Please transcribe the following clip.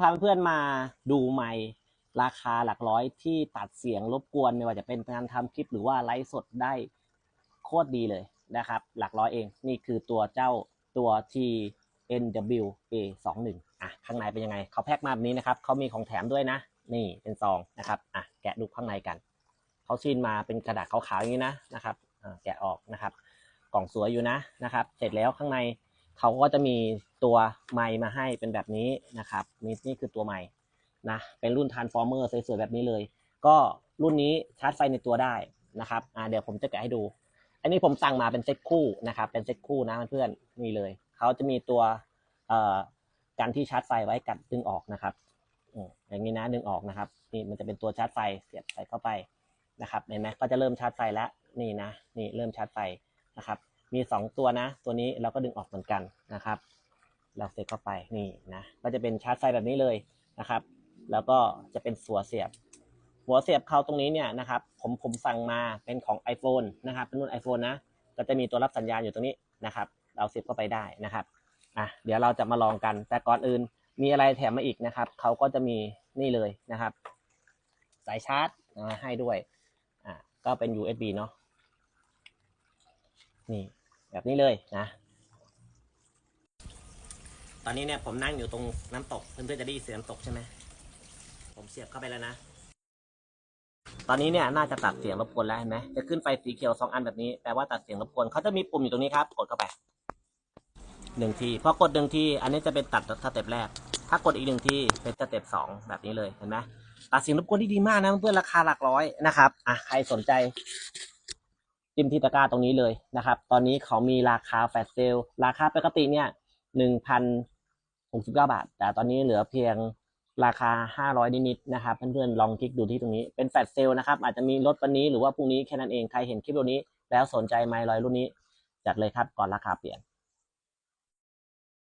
พาเพื่อนมาดูไมค์ราคาหลักร้อยที่ตัดเสียงรบกวนไม่ว่าจะเป็นการทำคลิปหรือว่าไลฟ์สดได้โคตรดีเลยนะครับ หลักร้อยเองนี่คือตัวเจ้าตัว T NW A 2 1 อะข้างในเป็นยังไงเขาแพ็คมาแบบนี้นะครับเขามีของแถมด้วยนะ นี่เป็นซองนะครับอะแกะดูข้างในกันเขาซีนมาเป็นกระดาษขาวๆอย่างนี้นะนะครับอะแกะออกนะครับ กล่องสวยอยู่นะนะครับ เสร็จแล้วข้างใน เขาก็จะมีตัวไมค์มาให้เป็นแบบนี้นะครับนี่นี่คือตัวไมค์นะเป็นรุ่น Transformer สวยๆแบบนี้เลย ก็รุ่นนี้ชาร์จไฟในตัวได้นะครับอ่าเดี๋ยวผมจะแกะให้ดู อันนี้ผมสั่งมาเป็นเซ็ตคู่นะครับเป็นเซ็ตคู่นะเพื่อนๆนี่เลยเขาจะมีตัวเอ่อกันที่ชาร์จไฟไว้กันดึงออกนะครับอย่างนี้นะดึงออกนะครับนี่มันจะเป็นตัวชาร์จไฟเสียบใส่เข้าไปนะครับเห็นไหมก็จะเริ่มชาร์จไฟแล้วนี่นะนี่เริ่มชาร์จไฟนะครับ มีสองตัวนะ ตัวนี้เราก็ดึงออกเหมือนกันนะครับ เราเสียบเข้าไปนี่นะก็จะเป็นชาร์จไฟแบบนี้เลยนะครับ แล้วก็จะเป็นสัวเสียบ หัวเสียบเขาตรงนี้เนี่ยนะครับ ผมผมสั่งมาเป็นของ iPhone นะครับเป็นรุ่น iPhone นะก็จะมีตัวรับสัญญาณอยู่ตรงนี้นะครับ เราเสียบเข้าไปได้นะครับอะเดี๋ยวเราจะมาลองกัน แต่ก่อนอื่นมีอะไรแถมมาอีกนะครับเขาก็จะมีนี่เลยนะครับ สายชาร์จให้ด้วยอะก็เป็น USB เนาะนี่ แบบนี้เลยนะ ตอนนี้เนี่ยผมนั่งอยู่ตรงน้ำตกเพื่อนๆจะได้ยินเสียงน้ำตกใช่ไหมผมเสียบเข้าไปแล้วนะ ตอนนี้เนี่ยน่าจะตัดเสียงรบกวนแล้วเห็นไหมจะขึ้นไฟสีเขียวสองอันแบบนี้แปลว่าตัดเสียงรบกวนเขาจะมีปุ่มอยู่ตรงนี้ครับกดเข้าไปหนึ่งทีพอกดหนึ่งทีอันนี้จะเป็นตัดสเต็ปแรก ถ้ากดอีกหนึ่งทีเป็นสเต็ปสองแบบนี้เลยเห็นไหมตัดเสียงรบกวนที่ดีมากนะเพื่อนราคาหลักร้อยนะครับอะใครสนใจ จิ้มที่ตะกร้าตรงนี้เลยนะครับ ตอนนี้เขามีราคาแฟลชเซลราคาปกติเนี่ยหนึ่งพันหกสิบเก้าบาท แต่ตอนนี้เหลือเพียงราคาห้าร้อยนิดๆนะครับ เพื่อนๆลองคลิกดูที่ตรงนี้เป็นแฟลชเซลนะครับ อาจจะมีลดวันนี้หรือว่าพรุ่งนี้แค่นั้นเอง ใครเห็นคลิปตัวนี้ แล้วสนใจไมล์ลอยรุ่นนี้จัดเลยครับก่อนราคาเปลี่ยน